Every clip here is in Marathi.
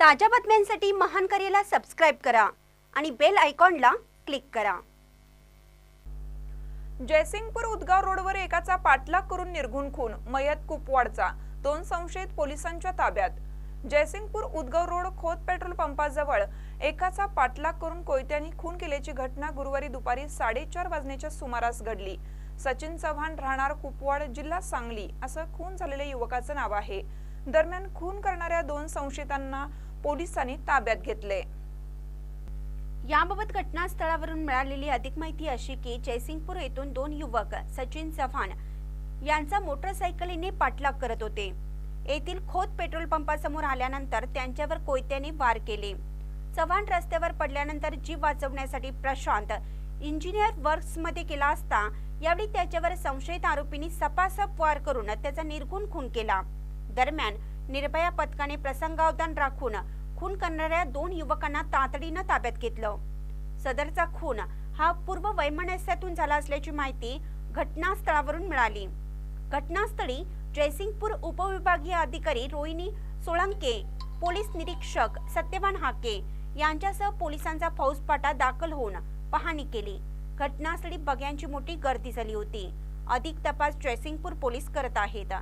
ताज्या बातम्यांसाठी महान करेला सबस्क्राईब करा आणि बेल आयकॉनला क्लिक करा. जयसिंगपूर उदगाव रोडवर एकाचा पाठलाग करून निर्घुण खून मयत कुपवाडचा. दोन संशयित पोलिसांच्या ताब्यात. जयसिंगपूर उदगाव रोड खोत पेट्रोल पंपाजवळ एकाचा पाठलाग करून कोयत्यांनी खून केल्याची घटना गुरुवारी दुपारी साडेचार वाजण्याच्या सुमारास घडली. सचिन चव्हाण राहणार कुपवाड जिल्हा सांगली असं खून झालेल्या युवकाचं नाव आहे. दरम्यान खून करणाऱ्या दोन संशयितांना पोलिसांनी ताब्यात घेतले. याबाबत घटनास्थळावरून मिळालेली अधिक माहिती अशी की जयसिंगपूर येथून दोन युवक सचिन चव्हाण यांचा मोटरसायकलीने पाठलाग करत होते. येथील खोत पेट्रोल पंपासमोर आल्यानंतर त्यांच्यावर कोयत्याने वार केले. चव्हाण रस्त्यावर पडल्यानंतर जीव वाचवण्यासाठी प्रशांत इंजिनियर वर्क्समध्ये केला असता यावेळी त्याच्यावर संशयित आरोपींनी सपासप वार करून त्याचा निर्गुण खून केला. दरम्यान निर्भया पथकाने प्रसंगावधान राखून खून करणाऱ्या दोन युवकांना तातडीनं ताब्यात घेतलं. सदरचा खून हा पूर्व वैमनस्यातून झाला असल्याची माहिती घटनास्थळावरून मिळाली. घटनास्थळी जयसिंगपूर उपविभागीय अधिकारी रोहिणी सोळंके पोलीस निरीक्षक सत्यवान हाके यांच्यासह पोलिसांचा फौजफाटा दाखल होऊन पाहणी केली. घटनास्थळी बग्यांची मोठी गर्दी झाली होती. अधिक तपास जयसिंगपूर पोलीस करत आहेत.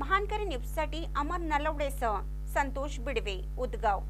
महानकरी न्यूजसाठी अमर नलवडेसह संतोष बिडवे उदगाव.